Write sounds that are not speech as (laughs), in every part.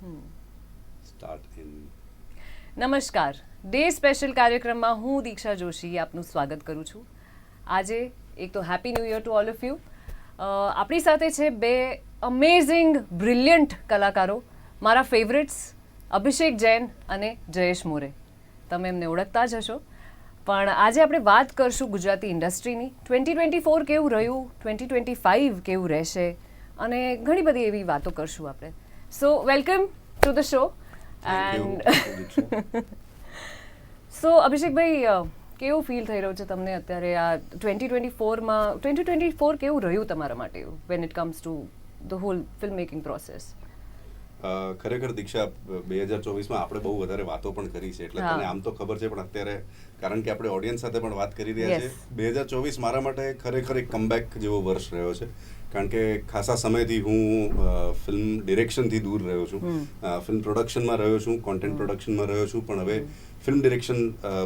start ઇન નમસ્કાર. Day special કાર્યક્રમમાં હું દીક્ષા જોશી આપનું સ્વાગત કરું છું. આજે એક તો happy new year to all of you આપણી સાથે છે બે અમેઝિંગ બ્રિલિયન્ટ કલાકારો. મારા ફેવરેટ્સ અભિષેક જૈન અને જયેશ મોરે. તમે એમને ઓળખતા જ હશો. પણ આજે આપણે વાત કરશું ગુજરાતી ઇન્ડસ્ટ્રીની. ટ્વેન્ટી ટ્વેન્ટી ફોર કેવું રહ્યું? ટ્વેન્ટી ટ્વેન્ટી ફાઇવ કેવું રહેશે? અને ઘણી બધી એવી વાતો કરશું આપણે. So welcome to the show Thank and Diksha. So Abhishekbhai અ, કેવું ફીલ થઈ રહ્યું છે તમને અત્યારે આ ટ્વેન્ટી ટ્વેન્ટી ફોરમાં ટ્વેન્ટી ટ્વેન્ટી ફોર કેવું રહ્યું તમારા માટે when it comes to the whole film making process ખરેખર દીક્ષા બે હજાર ચોવીસમાં આપણે બહુ વધારે વાતો પણ કરી છે એટલે તને આમ તો ખબર છે પણ અત્યારે કારણ કે આપણે ઓડિયન્સ સાથે પણ વાત કરી રહ્યા. છે બે હજાર ચોવીસ મારા માટે ખરેખર એક કમબેક જેવો વર્ષ રહ્યો છે. કારણ કે ખાસા સમયથી હું ફિલ્મ ડિરેક્શનથી દૂર રહ્યો છું. ફિલ્મ પ્રોડક્શનમાં રહ્યો છું કોન્ટેન્ટ પ્રોડક્શનમાં રહ્યો છું પણ હવે ફિલ્મ ડિરેક્શન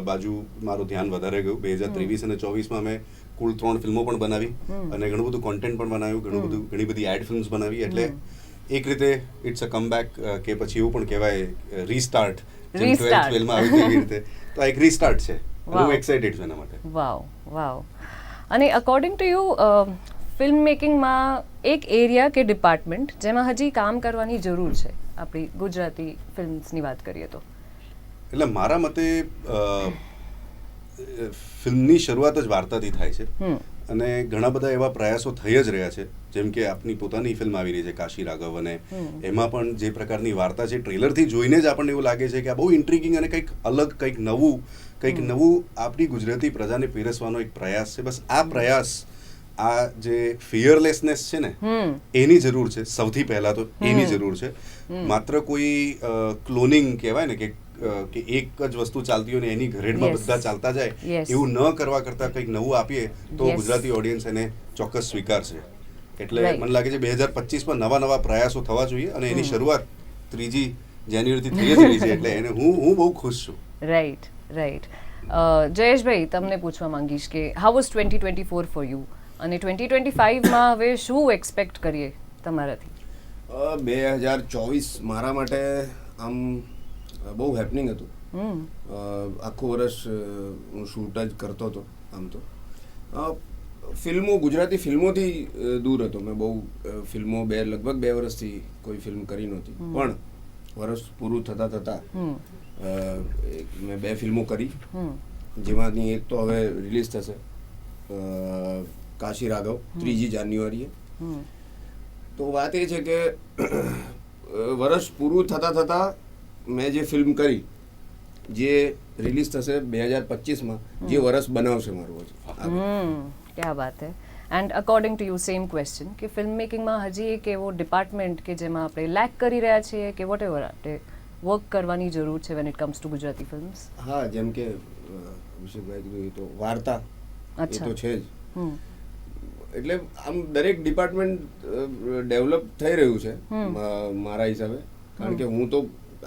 બાજુ મારું ધ્યાન વધારે ગયું. બે હજાર ત્રેવીસ અને ચોવીસમાં મેં કુલ ત્રણ ફિલ્મો પણ બનાવી અને ઘણું બધું કોન્ટેન્ટ પણ બનાવ્યું ઘણું બધું ઘણી બધી એડ ફિલ્મ્સ બનાવી. એટલે એક રીતે ઇટ્સ અ કમબેક કે પછી એવું પણ કહેવાય રીસ્ટાર્ટ જેમ. ટ્વેલ્થ ફેલમાં આવી તેવી રીતે. તો આ એક રીસ્ટાર્ટ છે. હું એક્સાઇટેડ છું એના માટે. વાવ વાવ અને અકોર્ડિંગ ટુ યુ ફિલ્મ મેકિંગમાં એક એરિયા કે ડિપાર્ટમેન્ટ જેમાં હજી કામ કરવાની જરૂર છે? આપણી ગુજરાતી ફિલ્મ્સની વાત કરીએ તો. એટલે મારા મતે ફિલ્મની શરૂઆત જ વાર્તાથી થાય છે. અને ઘણા બધા એવા પ્રયાસો થઈ જ રહ્યા છે. જેમ કે આપની પોતાની ફિલ્મ આવી રહી છે કાશી રાઘવ અને એમાં પણ જે પ્રકારની વાર્તા છે ટ્રેલરથી જોઈને જ આપણને એવું લાગે છે કે આ બહુ ઇન્ટ્રીગિંગ અને કંઈક અલગ કંઈક નવું કંઈક નવું આપણી ગુજરાતી પ્રજાને પીરસવાનો એક પ્રયાસ છે. બસ આ પ્રયાસ આ જે ફિયરલેસનેસ છે ને એની જરૂર છે. સૌથી પહેલા તો એની જરૂર છે. માત્ર કોઈ ક્લોનિંગ કહેવાય ને કે કે એક જ વસ્તુ ચાલતી હોય ને એની ઘરેડમાં બધા ચાલતા જાય એવું ન કરવા કરતા કંઈક નવું આપીએ તો ગુજરાતી ઓડિયન્સ એને ચોક્કસ સ્વીકારશે. એટલે મને લાગે છે બે હજાર પચીસમાં નવા નવા પ્રયાસો થવા જોઈએ અને એની શરૂઆત ત્રીજી જાન્યુઆરીથી થઈ જ રહી છે. એટલે એને હું હું બહુ ખુશ છું. રાઈટ રાઈટ જયેશભાઈ તમને પૂછવા માંગીશ કે how was twenty twenty four for you અને ટ્વેન્ટી ટ્વેન્ટી ફાઇવમાં હવે શું એક્સપેક્ટ કરીએ તમારાથી? બે હજાર ચોવીસ મારા માટે આમ બહુ હેપનિંગ હતું. આખું વર્ષ હું શૂટ જ કરતો હતો આમ તો. ફિલ્મો ગુજરાતી ફિલ્મોથી દૂર હતો. મેં બહુ ફિલ્મો બે લગભગ બે વર્ષથી કોઈ ફિલ્મ કરી નહોતી. પણ વર્ષ પૂરું થતાં થતાં એક મેં બે ફિલ્મો કરી. જેમાંથી એક તો હવે રિલીઝ થશે. કાશી રાઘવ ત્રીજી જાન્યુઆરીએ. તો વાત એ છે કે વર્ષ પૂરું થતાં થતાં મેં જે ફિલ્મ કરી જે રિલીઝ થશે બે હજાર પચીસમાં જે વર્ષ બનાવશે મારું હજી. વાત હે. And according to you same question કે ફિલ્મ મેકિંગમાં હજી એક એવો ડિપાર્ટમેન્ટ કે જેમાં આપણે લેક કરી રહ્યા છીએ કે વોટ એવર આપણે વર્ક કરવાની જરૂર છે when it comes to Gujarati films હા જેમ કે અભિષેકભાઈ કીધું એ તો વાર્તા એ અચ્છા. તો છે જ. એટલે આમ દરેક ડિપાર્ટમેન્ટ ડેવલપ થઈ રહ્યું છે મારા હિસાબે. કારણ કે હું તો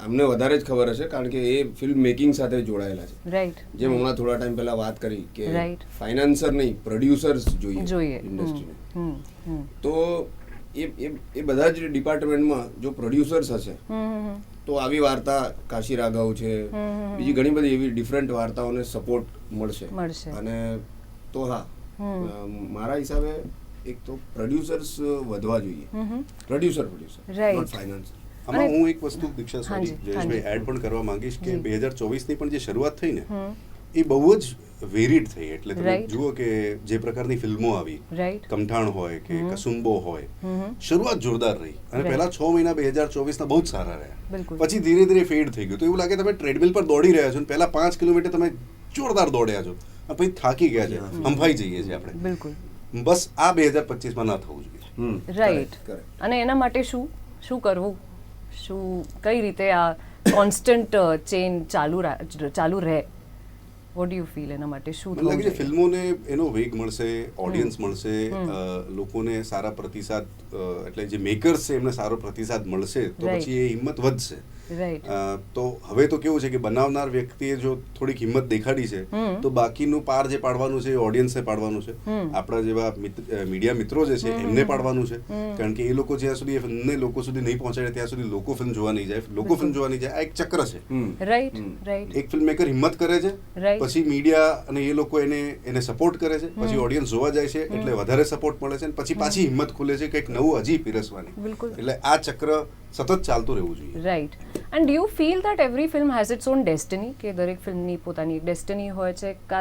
અમને વધારે જ ખબર હશે કારણ કે એ ફિલ્મ મેકિંગ સાથે જોડાયેલા છે. રાઈટ જેમ હમણાં થોડા ટાઈમ પહેલા વાત કરી કે ફાઇનાન્સર નહીં પ્રોડ્યુસર્સ જોઈએ જોઈએ. ઇન્ડસ્ટ્રીને તો એ એ બધા જ ડિપાર્ટમેન્ટમાં જો પ્રોડ્યુસર્સ હશે તો આવી વાર્તા કાશી રાઘવ છે બીજી ઘણી બધી એવી ડિફરન્ટ વાર્તાઓને સપોર્ટ મળશે. અને તો હા મારા હિસાબે એક તો પ્રોડ્યુસર્સ વધવા જોઈએ. પ્રોડ્યુસર પ્રોડ્યુસર નોટ ફાઇનાન્સ આમાં હું એક વસ્તુ દીક્ષા સોરી જયેશભાઈ એડ પણ કરવા માંગીશ કે બે હજાર ચોવીસની પણ જે શરૂઆત થઈ ને એ બહુ જ વેરીડ થઈ. એટલે તમે જુઓ કે જે પ્રકારની ફિલ્મો આવી કમઠાણ હોય કે કસુંબો હોય શરૂઆત જોરદાર રહી. અને પહેલા છ મહિના બે હજાર ચોવીસના બહુ જ સારા રહ્યા. પછી ધીરે ધીરે ફેડ થઈ ગયું. તો એવું લાગે તમે ટ્રેડમિલ પર દોડી રહ્યા છો અને પહેલા પાંચ કિલોમીટર તમે જોરદાર દોડ્યા છો. પછી થાકી ગયા છે. હંફાઈ જઈએ છીએ આપણે. બિલકુલ. બસ આ બે હજાર પચીસમાં ના થવું જોઈએ. રાઈટ અને એના માટે શું? શું કરવું? શું કઈ રીતે આ કોન્સ્ટન્ટ ચેન ચાલુ ચાલુ રહે? વોટ યુ ફીલ એના માટે? શું થવું લાગે છે? ફિલ્મોને એનો વેગ મળશે ઓડિયન્સ મળશે લોકોને સારા પ્રતિસાદ એટલે જે મેકર્સ છે એમને સારો પ્રતિસાદ મળશે તો પછી એ હિંમત વધશે. તો હવે તો કેવું છે કે બનાવનાર વ્યક્તિએ જો થોડીક હિંમત દેખાડી છે. તો બાકીનું પાર જે પાડવાનું છે એ ઓડિયન્સે પાડવાનું છે. આપણા જેવા મીડિયા મિત્રો જે છે એમને પાડવાનું છે. કારણ કે એ લોકો જ્યાં સુધી એમને લોકો સુધી નહીં પહોંચાડે ત્યાં સુધી લોકો ફિલ્મ જોવા નહીં જાય. લોકો ફિલ્મ જોવા નહીં જાય. આ એક ચક્ર છે. રાઈટ રાઈટ એક ફિલ્મ મેકર હિંમત કરે છે પછી મીડિયા અને એ લોકો એને એને સપોર્ટ કરે છે પછી ઓડિયન્સ જોવા જાય છે એટલે વધારે સપોર્ટ મળે છે પછી પાછી હિંમત ખુલે છે કંઈક નવું હજી પીરસવાની. એટલે આ ચક્ર સતત ચાલતું રહેવું જોઈએ. Right and you feel that every film has its own destiny કે દરેક ફિલ્મની પોતાની એક ડેસ્ટિની હોય છે? કા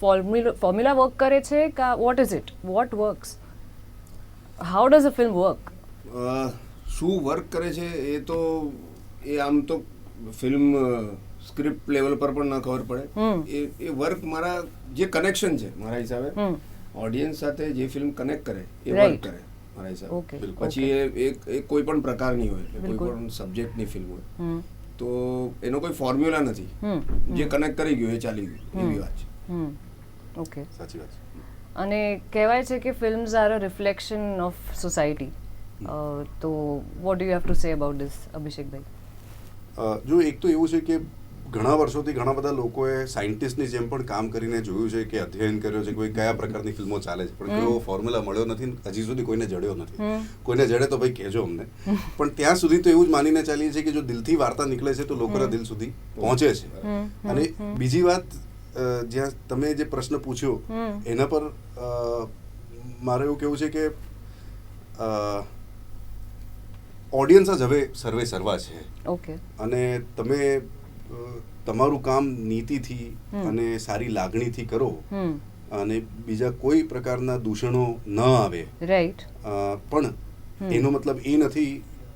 ફોર્મ્યુલા ફોર્મ્યુલા વર્ક કરે છે? કા what is it what works how does a film work શું વર્ક કરે છે? એ તો એ આમ તો ફિલ્મ સ્ક્રિપ્ટ લેવલ પર પણ ન ખબર પડે. એ એ વર્ક મારા જે કનેક્શન છે મારા. હિસાબે ઓડિયન્સ સાથે જે ફિલ્મ કનેક્ટ કરે એ વર્ક કરે. મારા હિસાબે પછી એ એક એ કોઈ પણ પ્રકારની હોય એટલે કોઈ બિલકુલ. પણ સબ્જેક્ટની ફિલ્મ હોય. હમ. તો એનો કોઈ ફોર્મ્યુલા નથી. જે કનેક્ટ કરી ગયું એ ચાલી ગયું એવી વાત છે. હમ. ઓકે સાચી વાત છે. અને કહેવાય છે કે films are a reflection of society તો what do you have to say about this Abhishekbhai? જો એક તો એવું છે કે ઘણા વર્ષોથી ઘણા બધા લોકોએ સાયન્ટિસ્ટની જેમ પણ કામ કરીને જોયું છે કે અધ્યયન કર્યો છે કે કોઈ કયા પ્રકારની ફિલ્મો ચાલે છે. પણ કેવો ફોર્મ્યુલા મળ્યો નથી હજી સુધી કોઈને જડ્યો નથી. કોઈને જડે તો ભાઈ કહેજો અમને. પણ ત્યાં સુધી તો એવું જ માનીને ચાલીએ છીએ કે જો દિલથી વાર્તા નીકળે છે તો લોકોના દિલ સુધી પહોંચે છે. અને બીજી વાત જ્યાં તમે જે પ્રશ્ન પૂછ્યો એના પર મારે એવું કેવું છે કે ઓડિયન્સ જ હવે સર્વે સર્વા છે. અને તમે તમારું કામ નીતિથી. અને સારી લાગણીથી કરો અને બીજા કોઈ પ્રકારના દૂષણો ન આવે. રાઈટ પણ એનો મતલબ એ નથી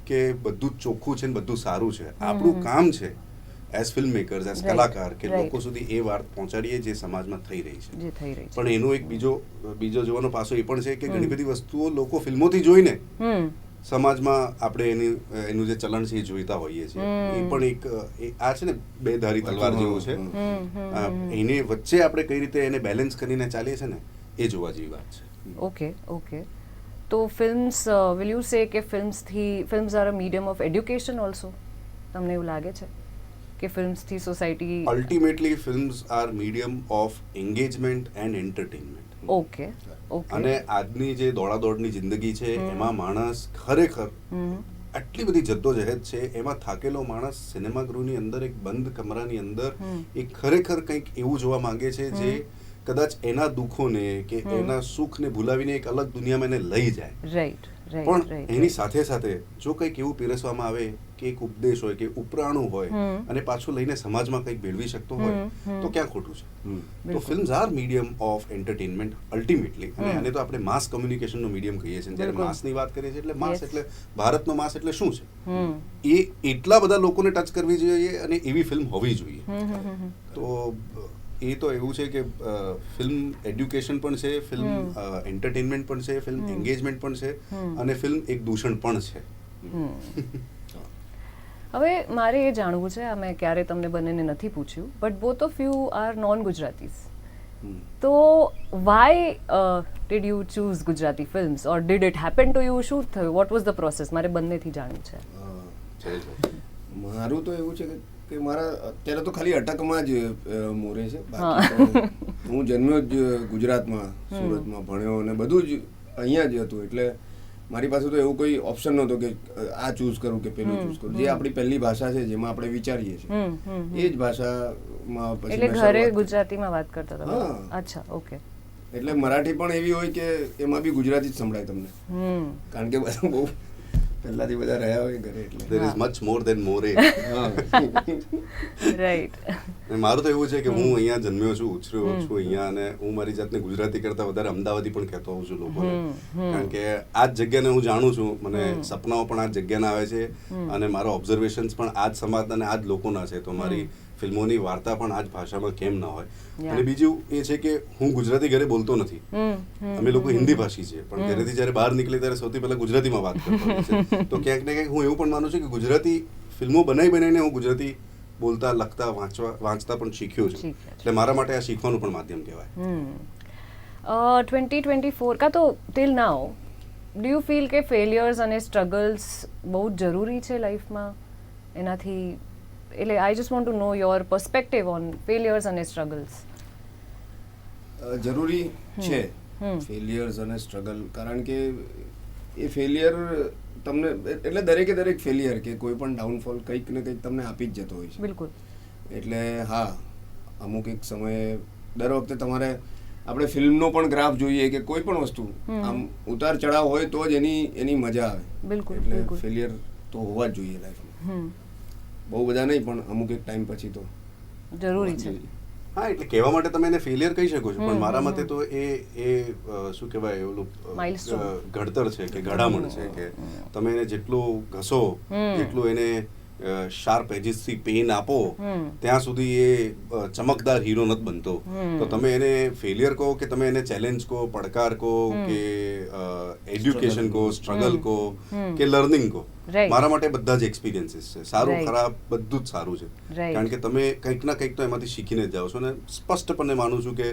કે બધું ચોખ્ખું છે ને બધું સારું છે. આપણું કામ છે એઝ ફિલ્મ મેકર્સ એઝ કલાકાર કે લોકો સુધી એ વાત પહોંચાડીએ જે સમાજમાં થઈ રહી છે. રહી છે. પણ એનો એક બીજો બીજો જોવાનો પાસો એ પણ છે કે ઘણી બધી વસ્તુઓ લોકો ફિલ્મોથી જોઈને સમાજમાં આપણે એની એનું જે ચલણ છે એ જોઈતા હોઈએ છીએ. એ પણ એક એ આ છે ને બે ધારી તલવાર જેવું છે. એને વચ્ચે આપણે કઈ રીતે એને બેલેન્સ કરીને ચાલીએ છે ને એ જોવા જેવી વાત છે. Okay okay. તો ફિલ્મ્સ વિલ યુ સે કે ફિલ્મ્સથી films are a medium of education also તમને એવું લાગે છે? કે ફિલ્મ્સથી society ultimately films are medium of engagement and entertainment okay. અને આજની જે દોડાદોડની જિંદગી છે એમાં માણસ ખરેખર આટલી બધી જદ્દોજહેદ છે એમાં થાકેલો માણસ સિનેમાગૃહની અંદર એક બંધ કમરાની અંદર એ ખરેખર કંઈક એવું જોવા માંગે છે જે કદાચ એના દુઃખોને કે. એના સુખને ભૂલાવીને એક અલગ દુનિયામાં એને લઈ જાય. રાઈટ પણ એની સાથે સાથે જો કંઈક એવું પીરસવામાં આવે કે એક ઉપદેશ હોય કે ઉપરાણું હોય અને પાછું લઈને સમાજમાં કંઈક ભેળવી શકતો હોય. તો ક્યાં ખોટું છે? તો film films are medium of entertainment ultimately અને આને તો આપણે માસ કમ્યુનિકેશનનો મીડિયમ કહીએ છીએ. જ્યારે. માસની વાત કરીએ છીએ એટલે માસ એટલે ભારતનો માસ એટલે શું છે? એ એટલા બધા લોકોને ટચ કરવી જોઈએ અને એવી ફિલ્મ હોવી જોઈએ. તો એ તો એવું છે કે ફિલ્મ એડ્યુકેશન પણ છે ફિલ્મ એન્ટરટેનમેન્ટ પણ છે ફિલ્મ એન્ગેજમેન્ટ પણ છે અને ફિલ્મ એક દૂષણ પણ છે. (laughs) હવે મારે એ જાણવું છે આ મેં ક્યારે તમને બંનેને નથી પૂછ્યું but both of you are non Gujaratis તો why did you choose Gujarati films or did it happen to you શું થયું? વોટ વોઝ ધ પ્રોસેસ મારે બંનેથી જાણવું છે. મારું તો એવું છે કે કે મારા અત્યારે તો ખાલી અટકમાં જ મોરે છે. બાકી હું જન્મ્યો જ ગુજરાતમાં સુરતમાં ભણ્યો અને બધું જ અહીંયા જ હતું. એટલે મારી પાસે તો એવું કોઈ ઓપ્શન નહોતો કે આ ચૂઝ કરું કે પેલું ચૂઝ કરું. જે આપણી પહેલી ભાષા છે જેમાં આપણે વિચારીએ છીએ. એ જ ભાષામાં પછી એટલે ઘરે ગુજરાતીમાં વાત કરતા હતા અચ્છા ઓકે. એટલે મરાઠી પણ એવી હોય કે એમાં બી ગુજરાતી જ સંભળાય તમને. કારણ કે બધા બહુ પહેલાથી બધા રહ્યા હોય ઘરે એટલે. There is much more than more right મારું તો એવું છે કે હું અહીંયા જન્મ્યો છું ઉછર્યો છું અહીંયા અને હું મારી જાતને ગુજરાતી કરતાં વધારે અમદાવાદી પણ કહેતો હોઉં છું લોકોને. કારણ કે આ જ જગ્યાને હું જાણું છું મને સપનાઓ પણ આ જ જગ્યાના આવે છે અને મારા ઓબ્ઝર્વેશન્સ પણ આ જ સમાજના અને આ જ લોકોના છે. તો મારી ફિલ્મોની વાર્તા પણ આ જ ભાષામાં કેમ ના હોય. અને બીજું એ છે કે હું ગુજરાતી ઘરે બોલતો નથી. અમે લોકો હિન્દી ભાષી છે પણ. ઘરેથી જ્યારે બહાર નીકળે ત્યારે સૌથી પહેલા ગુજરાતીમાં વાત કરતો (laughs) તો ક્યાંક ને ક્યાંક હું એવું પણ માનું છું કે ગુજરાતી ફિલ્મો બનાવી બનાવીને હું ગુજરાતી બોલતા લખતા વાંચવા વાંચતા પણ શીખ્યો છું. એટલે મારા માટે આ શીખવાનું પણ માધ્યમ કહેવાય. ટ્વેન્ટી ટ્વેન્ટી ફોર કાં તો till now do you feel કે ફેલિયર્સ અને સ્ટ્રગલ્સ બહુ જરૂરી છે લાઈફમાં એનાથી એટલે I just want to know your perspective on failures અને સ્ટ્રગલ્સ જરૂરી છે ફેલિયર્સ અને સ્ટ્રગલ કારણ કે એ ફેલિયર તમને એટલે દરેકે દરેક ફેલિયર કે કોઈ પણ ડાઉનફોલ કંઈક ને કંઈક તમને આપી જ જતો હોય છે. બિલકુલ. એટલે હા અમુક એક સમયે દર વખતે તમારે આપણે ફિલ્મનો પણ ગ્રાફ જોઈએ કે કોઈ પણ વસ્તુ આમ ઉતાર ચઢાવ હોય તો જ એની એની મજા આવે. બિલકુલ, એટલે ફેલિયર તો હોવા જ જોઈએ લાઈફમાં બહુ બધા નહીં પણ અમુક એક ટાઈમ પછી તો. જરૂરી છે. હા એટલે કહેવા માટે તમે એને ફેલિયર કહી શકો છો પણ મારા મતે તો એ એ શું કહેવાય ઓલું ઘડતર છે કે ઘડામણ છે કે તમે એને જેટલું ઘસો એટલું એને શાર્પ એજીસથી પેન આપો ત્યાં સુધી એ ચમકદાર હીરો નથી બનતો. તો તમે એને ફેલિયર કહો કે તમે એને ચેલેન્જ કહો પડકાર કહો કે એડ્યુકેશન કહો સ્ટ્રગલ કહો કે લર્નિંગ કહો. મારા માટે બધા જ એક્સપિરિયન્સીસ છે. સારું ખરાબ બધું જ સારું છે. કારણ કે તમે કંઈક ના કંઈક તો એમાંથી શીખીને જ જાઓ છો અને સ્પષ્ટપણે માનું છું કે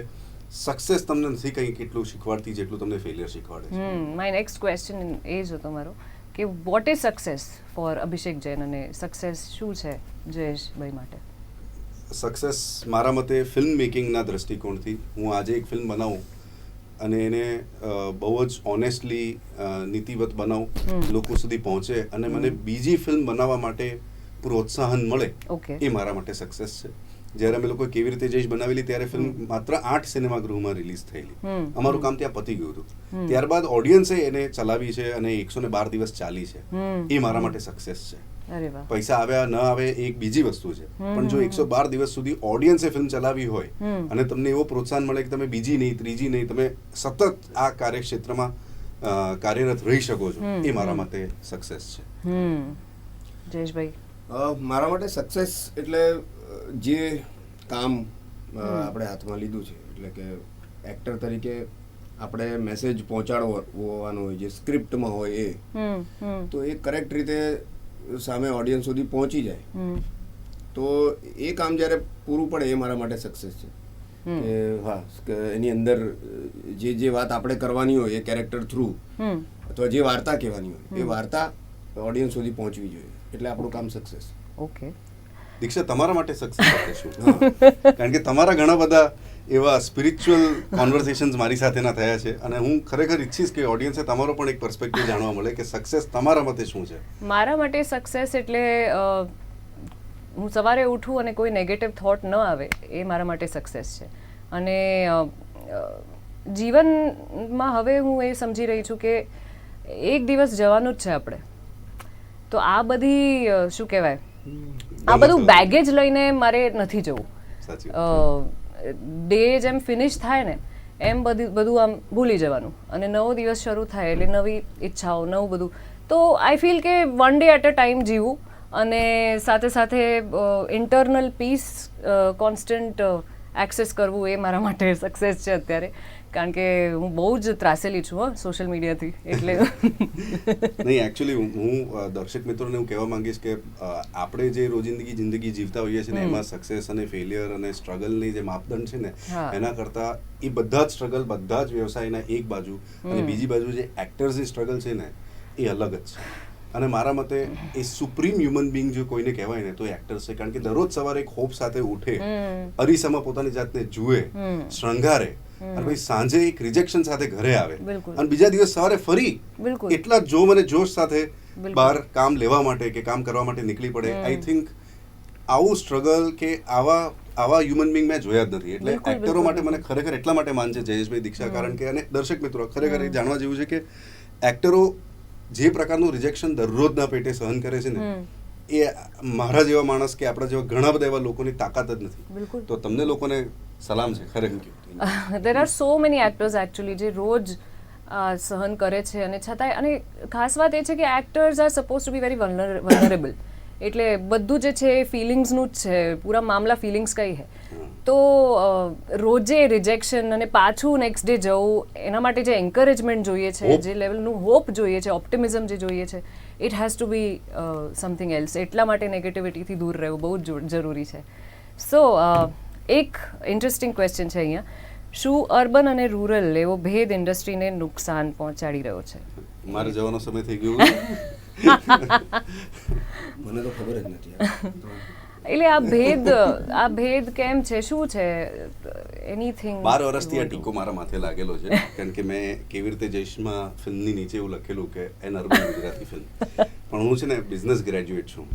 સક્સેસ તમને નથી કંઈક એટલું શીખવાડતી જેટલું તમને ફેલિયર શીખવાડે છે. માય નેક્સ્ટ ક્વેશ્ચન એ જ હતો મારો કે what is success for Abhishek Jain અને સક્સેસ શું છે જયેશભાઈ માટે? સક્સેસ મારા મતે ફિલ્મ મેકિંગના દ્રષ્ટિકોણથી હું આજે એક ફિલ્મ બનાવું અને એને બહુ જ ઓનેસ્ટલી નીતિવત બનાવું લોકો સુધી પહોંચે અને મને બીજી ફિલ્મ બનાવવા માટે પ્રોત્સાહન મળે ઓકે એ મારા માટે સક્સેસ છે. જ્યારે અમે લોકો કેવી રીતે જઈશ બનાવેલી ત્યારે ફિલ્મ માત્ર આઠ સિનેમાગૃહમાં રિલીઝ થયેલી. અમારું કામ ત્યાં પતી ગયું હતું. ત્યારબાદ ઓડિયન્સે એને ચલાવી છે અને એકસો ને બાર દિવસ ચાલી છે. એ મારા માટે સક્સેસ છે. પૈસા આવ્યા ન આવે એ એક બીજી વસ્તુ છે. પણ જો એકસો બાર દિવસ સુધી ઓડિયન્સે ફિલ્મ ચલાવી હોય અને તમને એવો પ્રોત્સાહન મળે કે તમે બીજી નહીં ત્રીજી નહીં તમે સતત આ કાર્યક્ષેત્રમાં કાર્યરત રહી શકો છો એ મારા માટે સક્સેસ છે. જયેશભાઈ. મારા માટે સક્સેસ એટલે જે કામ આપણે હાથમાં લીધું છે એટલે કે એક્ટર તરીકે આપણે મેસેજ પહોંચાડવાનો હોય જે સ્ક્રિપ્ટમાં હોય એ તો એ કરેક્ટ રીતે સામે ઓડિયન્સ સુધી પહોંચી જાય. તો એ કામ જ્યારે પૂરું પડે એ મારા માટે સક્સેસ છે. કે હા એની અંદર જે જે વાત આપણે કરવાની હોય એ કેરેક્ટર થ્રુ અથવા જે વાર્તા કહેવાની હોય એ વાર્તા ઓડિયન્સ સુધી પહોંચવી જોઈએ. એટલે આપણું કામ સક્સેસ ઓકે દીક્ષા તમારા માટે સક્સેસ કારણ કે તમારા ઘણા બધા એવા સ્પિરિચ્યુઅલ કોન્વર્સેશન્સ મારી સાથેના થયા છે અને હું ખરેખર ઈચ્છીશ કે ઓડિયન્સે તમારો પણ એક પર્સપેક્ટિવ જાણવા મળે કે સક્સેસ તમારા મતે શું છે. મારા માટે સક્સેસ એટલે હું સવારે ઉઠું અને કોઈ નેગેટિવ થોટ ન આવે એ મારા માટે સક્સેસ છે. અને જીવનમાં હવે હું એ સમજી રહી છું કે એક દિવસ જવાનું જ છે આપણે. તો આ બધી શું કહેવાય? આ બધું બેગેજ લઈને મારે નથી જવું. ડે જેમ ફિનિશ થાય ને એમ બધી બધું આમ ભૂલી જવાનું. અને નવો દિવસ શરૂ થાય એટલે નવી ઈચ્છાઓ નવું બધું. તો આઈ ફીલ કે one day at a time જીવું. અને સાથે સાથે ઇન્ટરનલ પીસ કોન્સ્ટન્ટ એક્સેસ કરવું એ મારા માટે સક્સેસ છે અત્યારે. કારણ કે હું બહુ જ ત્રાસેલી છું સોશિયલ મીડિયાથી એટલે (laughs) (laughs) નહીં એકચ્યુઅલી હું દર્શક મિત્રોને હું કહેવા માંગીશ કે આપણે જે રોજિંદગી જિંદગી જીવતા હોઈએ છીએ ને એમાં સક્સેસ અને ફેલિયર અને સ્ટ્રગલની જે માપદંડ છે ને એના કરતા એ બધા જ સ્ટ્રગલ બધા જ વ્યવસાયના એક બાજુ અને બીજી બાજુ જે એક્ટર્સની સ્ટ્રગલ છે ને એ અલગ જ છે. અને મારા મતે એ સુપ્રીમ હ્યુમન બિંગ જો કોઈને કહેવાય ને તો એક્ટર્સ છે. કારણ કે દરરોજ સવારે એક હોપ સાથે ઉઠે અરીસામાં પોતાની જાતને જુએ. શણગારે અને પછી સાંજે એક રિજેક્શન સાથે ઘરે આવે. અને બીજા દિવસ સવારે ફરી એટલા જોમ અને જોશ સાથે બહાર કામ લેવા માટે કે કામ કરવા માટે નીકળી પડે. આઈ થિંક આવું સ્ટ્રગલ કે આવા આવા હ્યુમન બિંગ મેં જોયા જ નથી. એટલે એક્ટરો માટે મને ખરેખર એટલા માટે માન છે જયેશભાઈ દીક્ષા. કારણ કે અને દર્શક મિત્રો ખરેખર એ જાણવા જેવું છે કે એક્ટરો જે પ્રકારનું રિજેક્શન દરરોજના પેટે સહન કરે છે ને એ મારા જેવા માણસ કે આપણા જેવા ઘણા બધા એવા લોકોની તાકાત જ નથી. તો તમને લોકોને સલામ છે ખરેખર. There are so many actors actually જે રોજ સહન કરે છે અને છતાંય અને ખાસ વાત એ છે કે actors are suppose to be very vulnerable એટલે બધું જે છે એ ફિલિંગ્સનું જ છે. પૂરા મામલા ફિલિંગ્સ કઈ હે. તો રોજે રિજેક્શન અને પાછું નેક્સ્ટ ડે જવું એના માટે જે એન્કરેજમેન્ટ જોઈએ છે જે લેવલનું હોપ જોઈએ છે ઓપ્ટિમિઝમ જે જોઈએ છે it has to be something else એટલા માટે નેગેટિવિટીથી દૂર રહેવું બહુ જ જરૂરી છે. સો એક ઇન્ટરેસ્ટિંગ ક્વેશ્ચન છે અહીંયા. શું અર્બન અને રૂરલ એવો ભેદ ઇન્ડસ્ટ્રીને નુકસાન પહોંચાડી રહ્યો છે? મારે જવાનો સમય થઈ ગયો (laughs) મને તો ખબર જ નથી. એટલે આ ભેદ આ ભેદ કેમ છે? શું છે? એનીથિંગ બાર વર્ષથી આ ટીકો મારા માથે લાગેલો છે. (laughs) કારણ કે મેં કેવી રીતે જઈશમાં ફિલ્મની નીચે એવું લખેલું કે એન અર્બન ગુજરાતી ફિલ્મ પણ હું છે ને બિઝનેસ ગ્રેજ્યુએટ છું.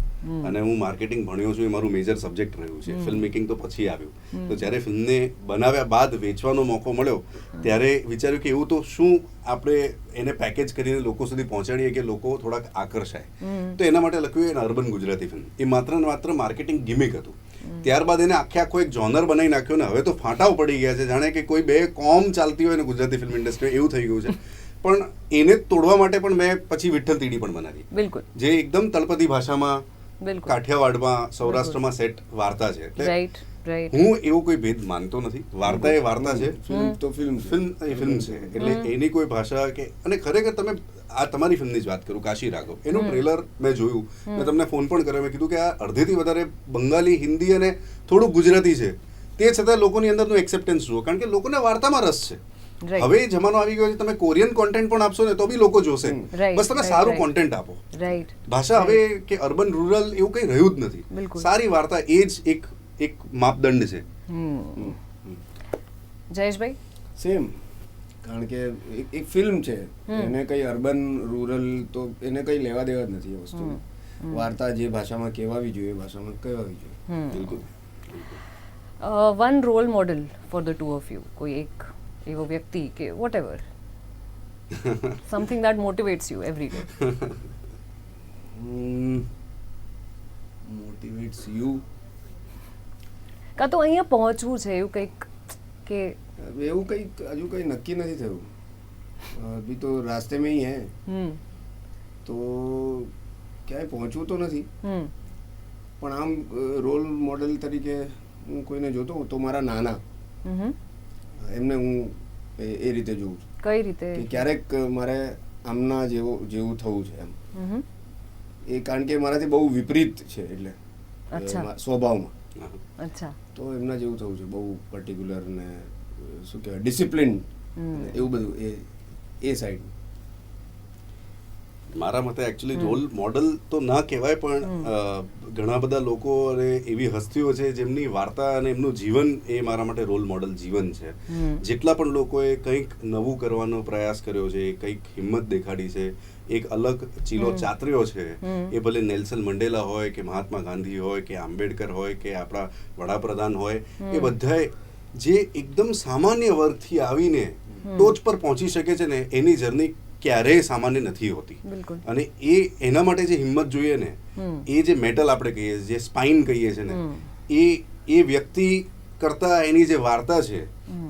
અને હું માર્કેટિંગ ભણ્યો છું એ મારું મેજર સબ્જેક્ટ રહ્યું છે. ફિલ્મ મેકિંગ તો પછી આવ્યું. તો જ્યારે ફિલ્મને બનાવ્યા બાદ વેચવાનો મોકો મળ્યો ત્યારે વિચાર્યું કે એવું તો શું આપણે એને પેકેજ કરીને લોકો સુધી પહોંચાડીએ કે લોકો થોડાક આકર્ષાય. તો એના માટે લખ્યું એને અર્બન ગુજરાતી ફિલ્મ એ માત્ર ને માત્ર માર્કેટિંગ ગિમિક હતું. ત્યારબાદ એને આખે આખો એક જોનર બનાવી નાખ્યો ને હવે તો ફાંટાઓ પડી ગયા છે. જાણે કે કોઈ બે કોમ ચાલતી હોય ને ગુજરાતી ફિલ્મ ઇન્ડસ્ટ્રી એવું થઈ ગયું છે. (laughs) પણ એને તોડવા માટે પણ મેં પછી વિઠ્ઠલ તીડી પણ બનાવી. બિલકુલ. જે એકદમ તળપદી ભાષામાં કાઠિયાવાડમાં સૌરાષ્ટ્રમાં સેટ વાર્તા છે. એટલે હું એવો કોઈ ભેદ માનતો નથી. વાર્તા એ વાર્તા છે. ફિલ્મ તો ફિલ્મ ફિલ્મ એ ફિલ્મ છે. એટલે એની કોઈ ભાષા કે અને ખરેખર તમે આ તમારી ફિલ્મની જ વાત કરું કાશી રાઘવ. એનું ટ્રેલર મેં જોયું. મેં તમને ફોન પણ કર્યો. મેં કીધું કે આ અડધેથી વધારે બંગાળી હિન્દી અને થોડું ગુજરાતી છે. તે છતાં લોકોની અંદરનું એક્સેપ્ટન્સ જુઓ. કારણ કે લોકોને વાર્તામાં રસ છે. હવે જમાનો આવી ગયો છે. તમે કોરિયન કોન્ટેન્ટ પણ આપશો ને તો બી લોકો જોશે. બસ તમે સારું કોન્ટેન્ટ આપો. ભાષા હવે કે અર્બન રૂરલ એવું કંઈ રહ્યું જ નથી. સારી વાર્તા એ જ એક એક માપદંડ છે. જયેશભાઈ? સેમ કારણ કે એક ફિલ્મ છે. એને કઈ અર્બન રૂરલ તો એને કઈ લેવા દેવા જ નથી એ વસ્તુ. વાર્તા જે ભાષામાં કહેવાવી જોઈએ એ ભાષામાં કહેવાવી જોઈએ. બિલકુલ. One role model for the two of you કોઈ એક એવો વ્યક્તિ કે whatever something that motivates you every day motivates you કાં તો અહીંયા પહોંચવું છે એવું કંઈક કે એવું કંઈક હજુ કંઈ નક્કી નથી થયું. અભી તો રાસ્તે મેં હે. તો ક્યાંય પહોંચવું તો નથી. પણ આમ રોલ મોડેલ તરીકે હું કોઈને જોતો તો મારા નાના. એમને હું એ રીતે જોઉં છું. કઈ રીતે? ક્યારેક મારે આમના જેવો જેવું થવું છે એમ. એ કારણ કે મારાથી બહુ વિપરીત છે એટલે સ્વભાવમાં. અચ્છા. તો એમના જેવું થવું છે બહુ પર્ટિક્યુલર ને શું કહેવાય ડિસિપ્લિન. એવું બધું એ એ સાઈડ મારા મતે એકચ્યુઅલી રોલ મોડલ તો ના કહેવાય પણ ઘણા બધા લોકો અને એવી હસ્તીઓ છે જેમની વાર્તા અને એમનું જીવન એ મારા માટે રોલ મોડલ જીવન છે. જેટલા પણ લોકોએ કંઈક નવું કરવાનો પ્રયાસ કર્યો છે કંઈક હિંમત દેખાડી છે એક અલગ ચીલો ચાતર્યો છે એ ભલે નેલ્સન મંડેલા હોય કે મહાત્મા ગાંધી હોય કે આંબેડકર હોય કે આપણા વડાપ્રધાન હોય એ બધાએ જે એકદમ સામાન્ય વર્ગથી આવીને ટોચ પર પહોંચી શકે છે ને એની જર્ની ક્યારેય સામાન્ય નથી હોતી. અને એ એના માટે જે હિંમત જોઈએ ને એ જે મેટલ આપણે કહીએ છીએ, જે સ્પાઇન કહીએ છીએ ને એ એ વ્યક્તિ કરતા એની જે વાર્તા છે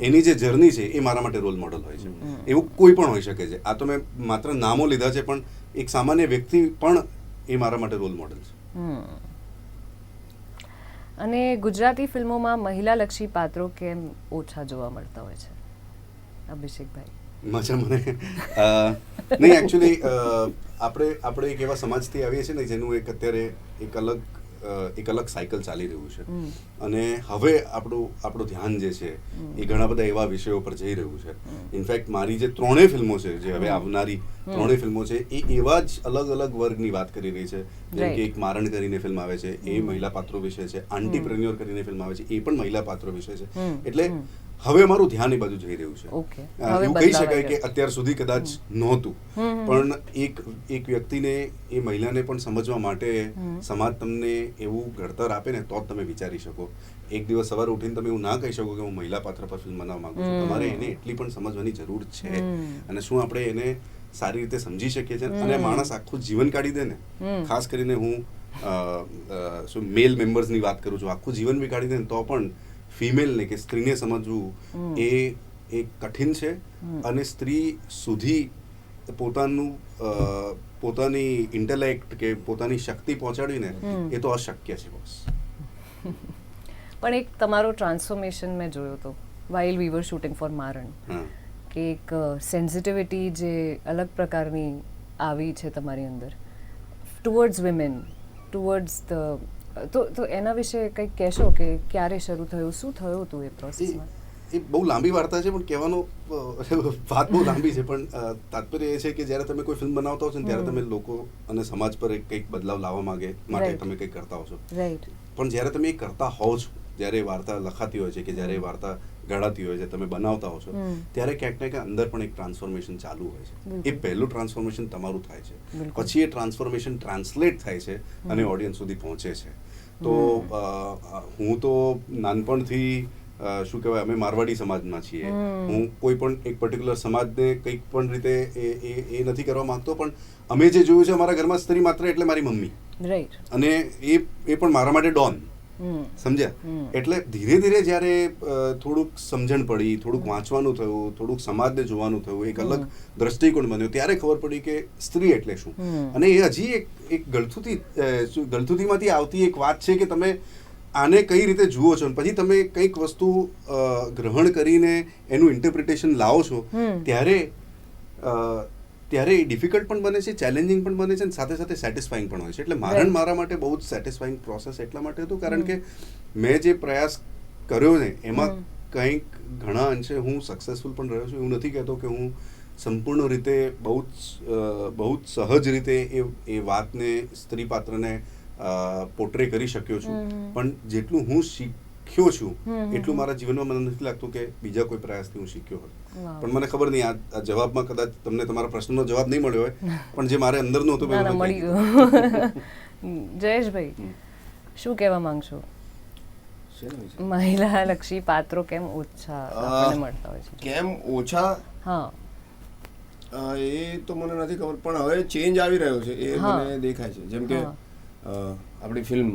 એની જે જર્ની છે એ મારા માટે રોલ મોડલ હોય છે. એવું કોઈ પણ હોઈ શકે છે. આ તો મેં માત્ર નામો લીધા છે પણ એક સામાન્ય વ્યક્તિ પણ એ મારા માટે રોલ મોડલ છે. અને ગુજરાતી ફિલ્મોમાં મહિલાલક્ષી પાત્રો કેમ ઓછા જોવા મળતા હોય છે? અભિષેકભાઈ. મજા મને. અ, નહીં એકચ્યુઅલી આપણે આપણે એક એવા સમાજથી આવીએ છીએ ને જેનું એક અત્યારે એક અલગ એક અલગ સાયકલ ચાલી રહ્યું છે. અને હવે આપણું આપણું ધ્યાન જે છે એ ઘણા બધા એવા વિષયો પર જઈ રહ્યું છે. ઇનફેક્ટ મારી જે ત્રણેય ફિલ્મો છે જે હવે આવનારી ત્રણેય ફિલ્મો છે એ એવા જ અલગ અલગ વર્ગની વાત કરી રહી છે. જેમ કે એક મારણ કરીને ફિલ્મ આવે છે એ મહિલા પાત્રો વિશે છે આંટીપ્રેન્યોર કરીને ફિલ્મ આવે છે એ પણ મહિલા પાત્રો વિશે છે. એટલે હવે મારું ધ્યાન એ બાજુ જઈ રહ્યું છે. એવું કહી શકાય કે અત્યાર સુધી કદાચ નહોતું. પણ એક એક વ્યક્તિને એ મહિલાને પણ સમજવા માટે સમાજ તમને એવું ઘડતર આપે ને તો જ તમે વિચારી શકો. એક દિવસ સવારે ઉઠીને તમે એવું ના કહી શકો કે હું મહિલા પાત્ર પર ફિલ્મ બનાવવા માંગુ છું. તમારે એને એટલી પણ સમજવાની જરૂર છે. અને શું આપણે એને સારી રીતે સમજી શકીએ છીએ? અને માણસ આખું જીવન કાઢી દે ને. ખાસ કરીને હું શું મેલ મેમ્બર્સની વાત કરું છું. આખું જીવન બી કાઢી દે ને તો પણ ફિમેલને કે સ્ત્રીને સમજવું એ એ કઠિન છે અને સ્ત્રી સુધી પોતાનું પોતાની ઇન્ટેલેક્ટ કે પોતાની શક્તિ પહોંચાડીને એ તો અશક્ય છે બોસ. (laughs) પણ એક તમારો ટ્રાન્સફોર્મેશન મેં જોયો હતો while we were shooting for Maran કે એક સેન્સિટિવિટી જે અલગ પ્રકારની આવી છે તમારી અંદર ટુવર્ડ્સ વિમેન ટુવર્ડ્સ ધ તો તો એના વિશે કંઈક કહેશો કે ક્યારે શરૂ થયું? શું થયું હતું એ પ્રોસેસમાં એ બહુ લાંબી વાર્તા છે પણ કહેવાનો વાત બહુ લાંબી છે પણ તાત્પર્ય એ છે કે જ્યારે તમે કોઈ ફિલ્મ બનાવતા હો છો ત્યારે તમે લોકો અને સમાજ પર એક કંઈક બદલાવ લાવવા માંગે માટે તમે કંઈક કરતા હો છો. રાઈટ પણ જ્યારે તમે એ કરતા હોવ છો જ્યારે વાર્તા લખાતી હોય છે કે જ્યારે વાર્તા ઘડાતી હોય છે તમે બનાવતા હો છો ત્યારે ક્યાંક ને ક્યાંક અંદર પણ એક ટ્રાન્સફોર્મેશન ચાલુ હોય છે. એ પહેલું ટ્રાન્સફોર્મેશન તમારું થાય છે. પછી એ ટ્રાન્સફોર્મેશન ટ્રાન્સલેટ થાય છે અને ઓડિયન્સ સુધી પહોંચે છે. તો હું તો નાનપણથી શું કહેવાય અમે મારવાડી સમાજમાં છીએ. હું કોઈ પણ એક પર્ટિક્યુલર સમાજને કંઈક પણ રીતે એ એ એ નથી કરવા માંગતો પણ અમે જે જોયું છે અમારા ઘરમાં સ્ત્રી માત્ર એટલે મારી મમ્મી. રાઈટ અને એ એ પણ મારા માટે ડોન. સમજ્યા? એટલે ધીરે ધીરે જ્યારે થોડુંક સમજણ પડી થોડુંક વાંચવાનું થયું થોડુંક સમાજને જોવાનું થયું એક અલગ દ્રષ્ટિકોણ બન્યો ત્યારે ખબર પડી કે સ્ત્રી એટલે શું? અને એ હજી એક એક ગળથુથી ગળથુથીમાંથી આવતી એક વાત છે કે તમે આને કઈ રીતે જુઓ છો? અને પછી તમે કંઈક વસ્તુ ગ્રહણ કરીને એનું ઇન્ટરપ્રિટેશન લાવો છો ત્યારે ત્યારે એ ડિફિકલ્ટ પણ બને છે ચેલેન્જિંગ પણ બને છે અને સાથે સાથે સેટિસ્ફાઈંગ પણ હોય છે. એટલે મારણ મારા માટે બહુ જ સેટિસ્ફાઈંગ પ્રોસેસ એટલા માટે હતું કારણ કે મેં જે પ્રયાસ કર્યો ને એમાં કંઈક ઘણા અંશે હું સક્સેસફુલ પણ રહ્યો છું. એવું નથી કહેતો કે હું સંપૂર્ણ રીતે બહુ જ બહુ જ સહજ રીતે એ એ વાતને સ્ત્રી પાત્રને પોટ્રે કરી શક્યો છું. પણ જેટલું હું શીખ્યો છું એટલું મારા જીવનમાં મને નથી લાગતું કે બીજા કોઈ પ્રયાસથી હું શીખ્યો હોત. પણ મને ખબર નહીં આ જવાબમાં કદાચ તમને તમારા પ્રશ્નનો જવાબ નહીં મળ્યો હોય પણ જે મારે અંદરનું હતું ના મેં મળી ગયું જયેશભાઈ શું કહેવા માંગશો? મહિલા લક્ષી પાત્રો કેમ ઓછા આપણને મળતા હોય છે? કેમ ઓછા? હા. એ તો મને નથી ખબર પણ હવે ચેન્જ આવી રહ્યો છે એ મને દેખાય છે. જેમ કે આપણી ફિલ્મ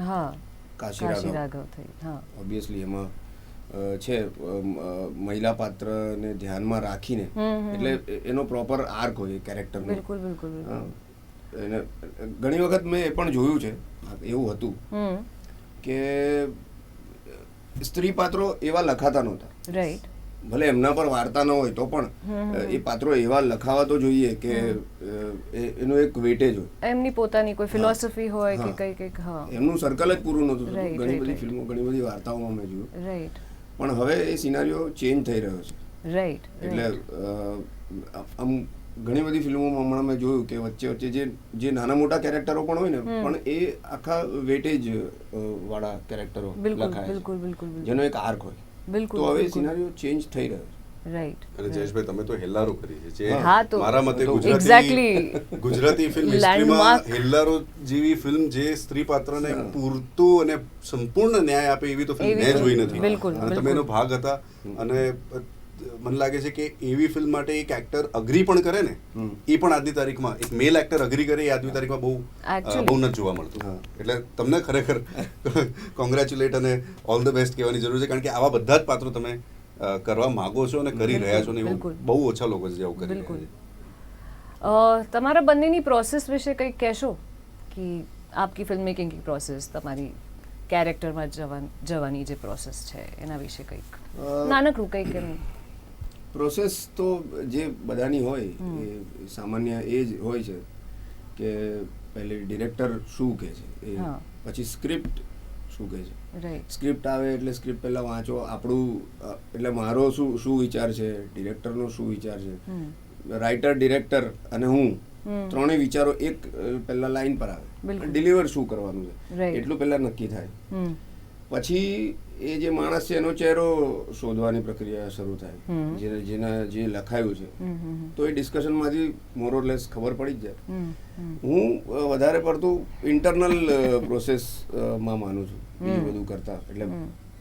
હા. કાશી કાશી રાઘવ થઈ હા. ઓબ્વિયસલી એમાં છે મહિલા પાત્રને ધ્યાનમાં રાખીને એટલે એનો પ્રોપર આર્ક હોય કેરેક્ટર બિલકુલ બિલકુલ એને ઘણી વખત મેં એ પણ જોયું છે એવું હતું કે સ્ત્રી પાત્રો એવા લખાતા નહોતા. રાઈટ ભલે એમના પર વાર્તા ન હોય તો પણ. એ પાત્રો એવા લખાવા તો જોઈએ કે એનો એક વેટેજ હોય. એમની પોતાની કોઈ ફિલોસોફી હોય કે. કઈ કંઈક હા. એમનું સર્કલ જ પૂરું નહોતું ઘણી બધી ફિલ્મો ઘણી બધી વાર્તાઓમાં મેં જોયું. રાઈટ પણ હવે એ સિનારીઓ ચેન્જ થઈ રહ્યો છે. રાઈટ એટલે આમ ઘણી બધી ફિલ્મોમાં હમણાં મેં જોયું કે વચ્ચે વચ્ચે જે જે નાના મોટા કેરેક્ટરો પણ હોય ને પણ એ આખા વેટેજ વાળા કેરેક્ટરો બિલકુલ લખાય બિલકુલ બિલકુલ બિલકુલ. જેનો એક આર્ક હોય. બિલકુલ તો હવે. સિનારીઓ ચેન્જ થઈ રહ્યો છે. રાઈટ અને જયેશભાઈ તમે તો હેલ્લારો કરી છે જે મારા મતે ગુજરાતી (laughs) ગુજરાતી ફિલ્મ હિસ્ટ્રીમાં હેલ્લારો જેવી ફિલ્મ જે સ્ત્રી પાત્રને. પૂરતું અને સંપૂર્ણ ન્યાય આપે એવી તો ફિલ્મ મેં જોઈ નથી. અને તમે એનો ભાગ હતા અને મને લાગે છે કે એવી ફિલ્મ માટે એક એક્ટર અગ્રી પણ કરે ને એ પણ આજની તારીખમાં એક મેલ એક્ટર અગ્રી કરે એ આજની તારીખમાં બહુ. બહુ નથી જોવા મળતું. હા. એટલે તમને ખરેખર (laughs) કોંગ્રેચ્યુલેટ અને ઓલ ધ બેસ્ટ કહેવાની જરૂર છે કારણ કે આવા બધા જ પાત્રો તમે કરવા માંગો છો અને કરી રહ્યા છો ને એવું બહુ ઓછા લોકો છે જે કરી બિલકુલ. રહ્યા છે. અ, તમારા બંનેની પ્રોસેસ વિશે કંઈક કહેશો? કે આપકી ફિલ્મ મેકિંગ કી પ્રોસેસ તમારી કેરેક્ટરમાં જવાની જે પ્રોસેસ છે એના વિશે કંઈક. નાનકડું કંઈક એમ. પ્રોસેસ તો જે બધાની હોય એ સામાન્ય એ જ હોય છે કે પહેલે ડિરેક્ટર શું કહે છે એ હા. પછી સ્ક્રિપ્ટ શું કહે છે? સ્ક્રિપ્ટ આવે એટલે સ્ક્રિપ્ટ પહેલા વાંચો. આપણું એટલે મારો શું શું વિચાર છે? ડિરેક્ટરનો શું વિચાર છે? રાઇટર ડિરેક્ટર અને હું ત્રણેય વિચારો એક પહેલા લાઈન પર આવે. ડિલિવર શું કરવાનું છે? એટલું પહેલા નક્કી થાય. પછી એ જે માણસ છે એનો ચહેરો શોધવાની પ્રક્રિયા શરૂ થાય. જેને જે જેના જે લખાયું છે. તો એ ડિસ્કશનમાંથી મોરલેસ ખબર પડી જ જાય. હું વધારે પડતું ઇન્ટરનલ પ્રોસેસમાં માનું છું. બીજું બધું કરતા. એટલે.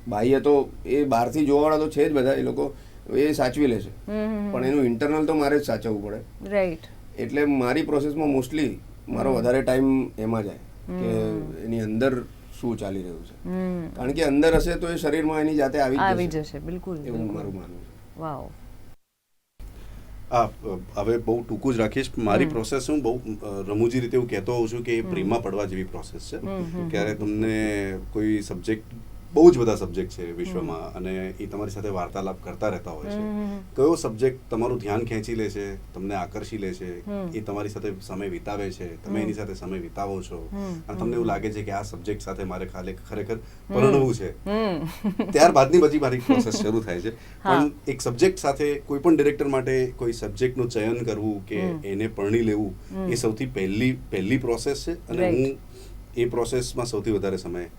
બાહ્ય તો એ બહારથી જોવાવાળા તો છે જ બધા એ લોકો એ સાચવી લેશે પણ એનું ઇન્ટરનલ તો મારે જ સાચવવું પડે. રાઈટ એટલે મારી પ્રોસેસમાં મોસ્ટલી મારો વધારે ટાઈમ એમાં જાય. કે એની અંદર શું ચાલી રહ્યું છે. કારણ કે અંદર હશે તો એ શરીરમાં એની જાતે આવી જશે. બિલકુલ એવું મારું માનવું છે. વાવ. હવે બહુ ટૂંકું જ રાખીશ. મારી પ્રોસેસ હું બહુ રમૂજી રીતે હું કહેતો હોઉં છું કે એ પ્રેમમાં પડવા જેવી પ્રોસેસ છે. ક્યારે તમને કોઈ સબ્જેક્ટ બહુ જ બધા સબ્જેક્ટ છે વિશ્વમાં અને એ તમારી સાથે વાર્તાલાપ કરતા રહેતા હોય છે. કયો સબ્જેક્ટ તમારું ધ્યાન ખેંચી લે છે તમને આકર્ષી લે છે એ તમારી સાથે સમય વિતાવે છે તમે એની સાથે સમય વિતાવો છો. અને તમને એવું લાગે છે કે આ સબ્જેક્ટ સાથે મારે ખાલી ખરેખર પરણવું છે. (laughs) ત્યારબાદની બધી મારી પ્રોસેસ શરૂ થાય છે. પણ એક સબ્જેક્ટ સાથે કોઈ પણ ડિરેક્ટર માટે કોઈ સબ્જેક્ટનું ચયન કરવું કે એને પરણી લેવું એ સૌથી પહેલી પહેલી પ્રોસેસ છે. અને હું એ પ્રોસેસમાં સૌથી વધારે સમય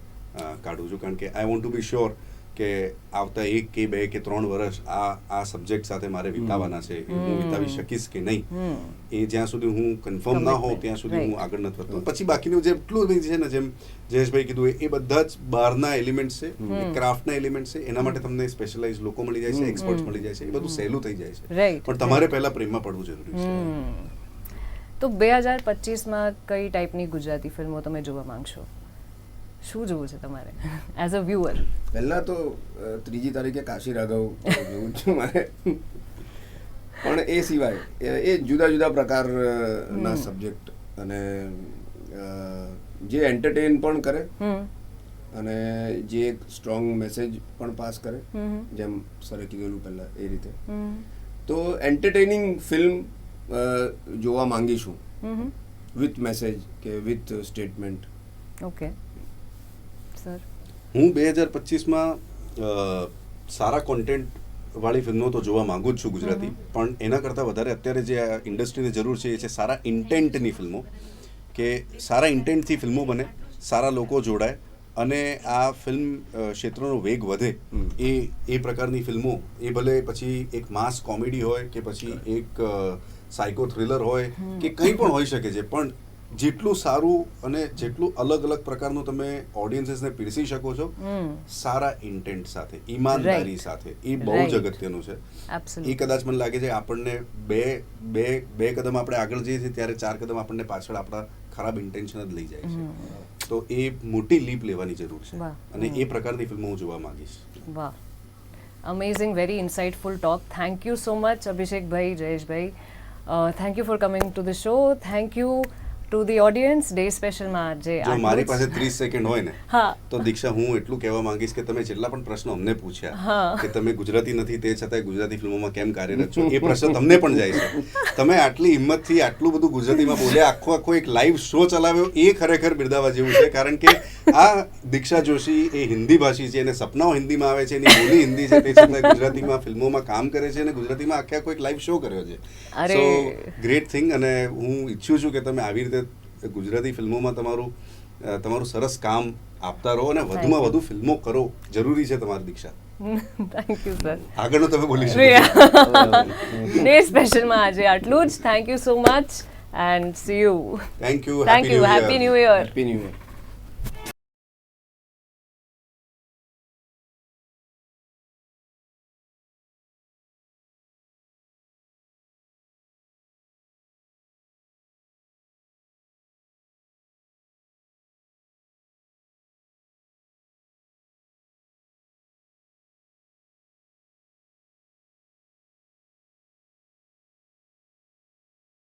કાઢું છું. કારણ કે I want to be sure કે આવતા એક કે બે કે ત્રણ વર્ષ આ આ સબ્જેક્ટ સાથે મારે વિતાવાના છે. હું વિતાવી શકીશ કે નહીં. એ જ્યાં સુધી હું કન્ફર્મ ના હોઉં ત્યાં સુધી હું આગળ નથી વધતો. પછી બાકીનું જેટલું બી છે ને જેમ જયેશભાઈ કીધું એ- એ બધા જ બહારના એલિમેન્ટ છે ક્રાફ્ટના એલિમેન્ટ છે. એના માટે તમને સ્પેશિયલાઇઝ લોકો મળી જાય છે એક્સપર્ટ મળી જાય છે. એ બધું સહેલું થઈ જાય છે. પણ તમારે પહેલા પ્રેમમાં પડવું જરૂરી છે. તો બે હજાર પચીસમાં કઈ ટાઈપની ગુજરાતી ફિલ્મો તમે જોવા માંગશો? શું જોવું છે તમારે? એઝ અ વ્યુઅર પહેલા તો ત્રીજી તારીખે કાશી રાઘવ જોઉં છું મારે. પણ એ સિવાય એ- જુદા જુદા પ્રકારના સબ્જેક્ટ અને જે એન્ટરટેન પણ કરે હમ. અને જે એક સ્ટ્રોંગ મેસેજ પણ પાસ કરે જેમ સરે કીધેલું પહેલા એ રીતે. હમ. તો એન્ટરટેનિંગ ફિલ્મ જોવા માંગીશું વિથ મેસેજ કે વિથ સ્ટેટમેન્ટ ઓકે સર. હું બે હજાર પચીસમાં સારા કોન્ટેન્ટ વાળી ફિલ્મો તો જોવા માંગુ જ છું ગુજરાતી. પણ એના કરતાં વધારે અત્યારે જે આ ઇન્ડસ્ટ્રીની જરૂર છે એ છે સારા ઇન્ટેન્ટની ફિલ્મો. કે સારા ઇન્ટેન્ટથી ફિલ્મો બને સારા લોકો જોડાય અને આ ફિલ્મ ક્ષેત્રનો વેગ વધે એ એ પ્રકારની ફિલ્મો. એ ભલે પછી એક માસ કોમેડી હોય કે પછી એક સાયકો થ્રિલર હોય કે કંઈ પણ હોઈ શકે છે પણ જેટલું સારું અને જેટલું અલગ અલગ પ્રકારનું તમે ઓડિયન્સીસને પીરસી શકો છો સારા ઇન્ટેન્ટ સાથે ઈમાનદારી સાથે. એ બહુ જ અગત્યનું છે. એ કદાચ મને લાગે છે આપણને બે બે બે કદમ આપણે આગળ જઈએ છીએ ત્યારે ચાર કદમ આપણને પાછળ આપણા ખરાબ ઇન્ટેન્શન જ લઈ જાય છે. તો એ મોટી લીપ લેવાની જરૂર છે. અને એ પ્રકારની ફિલ્મો હું જોવા માંગીશ. વાહ. Amazing very insightful talk thank you so much Abhishekbhai Jayeshbhai thank you for coming to the show thank you to the audience day સ્પેશલમાં જે જો મારી પાસે ત્રીસ સેકન્ડ હોય ને હા. તો દીક્ષા હું એટલું કહેવા માંગીશ કે તમે જેટલા પણ પ્રશ્નો અમને પૂછ્યા કે તમે ગુજરાતી નથી તે છતાં ગુજરાતી ફિલ્મોમાં કેમ કાર્યરત છો એ (laughs) પ્રશ્ન તમને પણ જાય છે. તમે આટલી હિંમતથી આટલું બધું ગુજરાતીમાં બોલ્યા આખો આખો એક લાઈવ શો ચલાવ્યો એ ખરેખર બિરદાવા જેવું છે કારણ કે આ દીક્ષા જોશી એ હિન્દી ભાષી છે અને સપનાઓ હિન્દીમાં આવે છે એની બોલી હિન્દી છે તે છતાં ગુજરાતીમાં ફિલ્મોમાં કામ કરે છે અને ગુજરાતીમાં આખે આખો એક લાઈવ શો કર્યો છે. અરે. સો ગ્રેટ થિંગ અને હું ઈચ્છું છું કે તમે આવી રીતે ગુજરાતી ફિલ્મોમાં તમારું તમારું સરસ કામ આપતા રહો અને વધુમાં વધુ ફિલ્મો કરો. જરૂરી છે તમારી દીક્ષા. થેન્ક યુ સર આગળનું તમે બોલી શકો. ડે સ્પેશલમાં (laughs) આજે આટલું જ. Thank you so much and see you thank you thank you happy new year happy new year